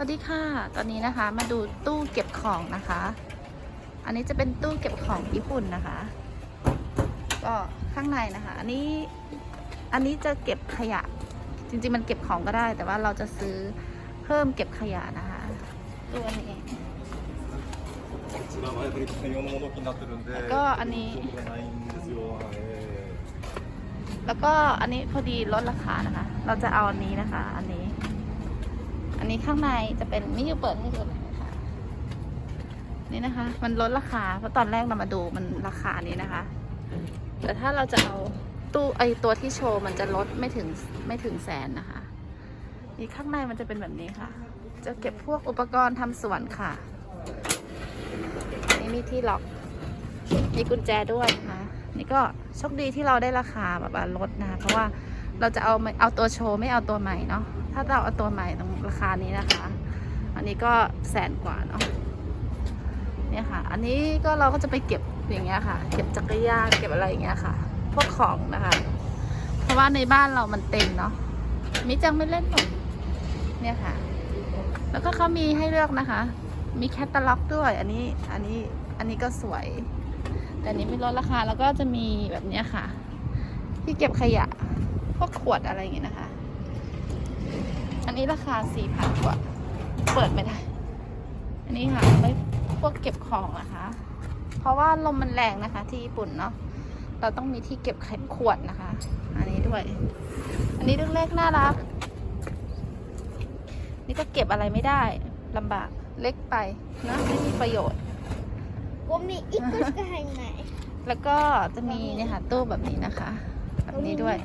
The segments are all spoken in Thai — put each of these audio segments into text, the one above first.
สวัสดีค่ะ ตอนนี้นะคะมาดูตู้เก็บของนะคะ อันนี้จะเป็นตู้เก็บของญี่ปุ่นนะคะ ก็ข้างในนะคะ อันนี้ อันนี้จะเก็บขยะ จริงๆมันเก็บของก็ได้ แต่ว่าเราจะซื้อเพิ่มเก็บขยะนะคะ ตัวนี้ก็อันนี้ แล้วก็อันนี้พอดีลดราคานะคะ เราจะเอาอันนี้นะคะ อันนี้ นนี้ข้างในจะเป็นมิยูเปิดให้ดูน่อยค่ะนี่นะคะ มันลดราคา เพราะตอนแรกเรามาดูมันราคานี้นะคะ แต่ถ้าเราจะเอาตู้ไอตัวที่โชว์มันจะลดไม่ถึงไม่ถึงแสนนะคะนี่ข้างในมันจะเป็นแบบนี้ค่ะ จะเก็บพวกอุปกรณ์ทำสวนค่ะ นี่มีที่ล็อก มีกุญแจด้วยนะ นี่ก็โชคดีที่เราได้ราคาแบบลดนะคะเพราะว่า เราจะเอาเอาตัวโชว์ไม่เอาตัวใหม่เนาะถ้าเราเอาตัวใหม่ตรงราคานี้นะคะ อันนี้ก็แสนกว่าเนาะเนี่ยค่ะ อันนี้ก็เราก็จะไปเก็บอย่างเงี้ยค่ะ เก็บจักรยานเก็บอะไรอย่างเงี้ยค่ะ พวกของนะคะ เพราะว่าในบ้านเรามันเต็มเนาะมิจังไม่เล่นหรอกเนี่ยค่ะ แล้วก็เขามีให้เลือกนะคะ มีแคตตาล็อกด้วย อันนี้อันนี้อันนี้ก็สวย แต่นนี้ไม่ลดราคาแล้วก็จะมีแบบเนี้ยค่ะ ที่เก็บขยะ พวกขวดอะไรอย่างงี้นะคะ อันนี้ราคาสี่พันกว่า เปิดไม่ได้ อันนี้ค่ะไว้พวกเก็บของนะคะ เพราะว่าลมมันแรงนะคะ ที่ญี่ปุ่นเนาะ เราต้องมีที่เก็บขขวดนะคะ อันนี้ด้วย อันนี้เรื่องแรกน่ารัก นี่ก็เก็บอะไรไม่ได้ลำบากเล็กไปนะไม่มีประโยชน์ผมมีอีกก็ให้ไหนแล้วก็จะมีเนี่ยค่ะตู้แบบนี้นะคะ แบบนี้ด้วย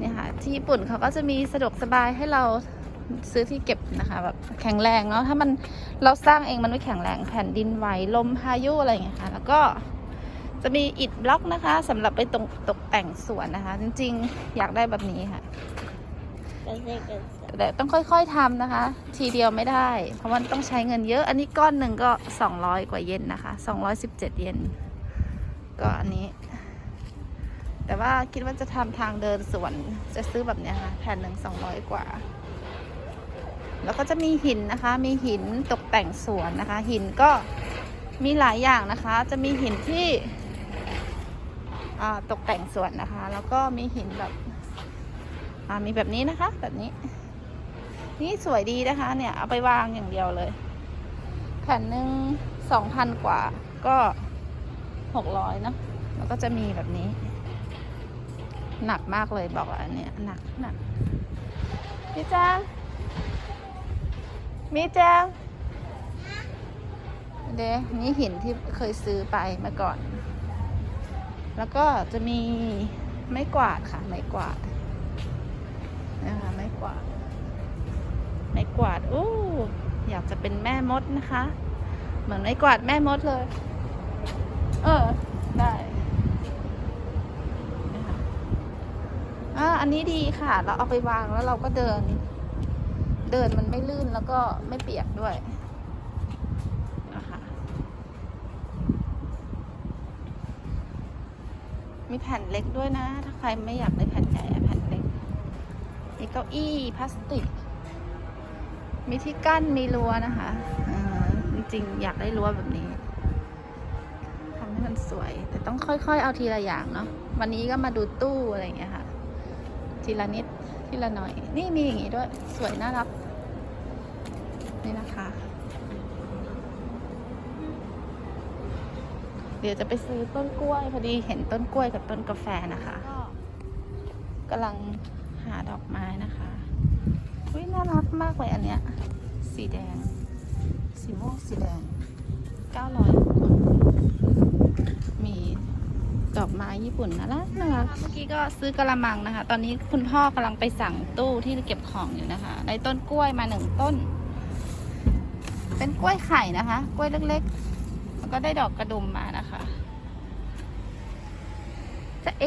นี่ค่ะที่ญี่ปุ่นเขาก็จะมีสะดวกสบายให้เราซื้อที่เก็บนะคะแบบแข็งแรงเนาะถ้ามันเราสร้างเองมันไม่แข็งแรงแผ่นดินไหวลมพายุอะไรอย่างเงี้ยค่ะแล้วก็จะมีอิฐบล็อกนะคะ สำหรับไปตกตกแต่งสวนนะคะ จริงๆ อยากได้แบบนี้ค่ะแต่ต้องค่อยๆทำนะคะ ทีเดียวไม่ได้ เพราะมันต้องใช้เงินเยอะ อันนี้ก้อนหนึ่งก็ 200 กว่าเยนนะคะ 217 เยนก็อันนี้ ว่าคิดว่าจะทำทางเดินสวน จะซื้อแบบนี้ค่ะ แผ่นหนึ่ง200กว่า แล้วก็จะมีหินนะคะ มีหินตกแต่งสวนนะคะ หินก็มีหลายอย่างนะคะ จะมีหินที่ตกแต่งสวนนะคะ แล้วก็มีหินแบบมีแบบนี้นะคะ แบบนี้ นี่สวยดีนะคะ เนี่ย เอาไปวางอย่างเดียวเลย แผ่นหนึ่งสองพันกว่าก็หกร้อยนะแล้วก็จะมีแบบนี้ หนักมากเลยบอกว่าอันเนี้ยหนักหนักพี่จังมีแจังเดยวนี่หินที่เคยซื้อไปเมื่อก่อน แล้วก็จะมีไม้กวาดค่ะ ไม้กวาดนะคะไม้กวาดไม้กวาดอู้อยากจะเป็นแม่มดนะคะ เหมือนไม้กวาดแม่มดเลย เออ ได้นะคะ อ่าอันนี้ดีค่ะ เราเอาไปวางแล้วเราก็เดิน เดินมันไม่ลื่นแล้วก็ไม่เปียกด้วยนะคะมีแผ่นเล็กด้วยนะ ถ้าใครไม่อยากได้แผ่นใหญ่แผ่นเล็กมีเก้าอี้พลาสติก มีที่กั้นมีรั้วนะคะอ่าจริงๆอยากได้รั้วแบบนี้ทำให้มันสวย แต่ต้องค่อยๆ เอาทีละอย่างเนาะวันนี้ก็มาดูตู้อะไรอย่างเงี้ยค่ะ ทีละนิดทีละหน่อย นี่มีอย่างงี้ด้วย สวยน่ารัก นี่นะคะ เดี๋ยวจะไปซื้อต้นกล้วย พอดีเห็นต้นกล้วยกับต้นกาแฟนะคะกำลังหาดอกไม้นะคะอุ้ยน่ารักมากเลยอันเนี้ย สีแดง สีม่วงสีแดง900มี ดอกไม้ญี่ปุ่นน่ารักน่ารักเมื่อกี้ก็ซื้อกระมังนะคะ ตอนนี้คุณพ่อกำลังไปสั่งตู้ที่เก็บของอยู่นะคะ ได้ต้นกล้วยมาหนึ่งต้น เป็นกล้วยไข่นะคะ กล้วยเล็กๆแล้วก็ได้ดอกกระดุมมานะคะจะเอ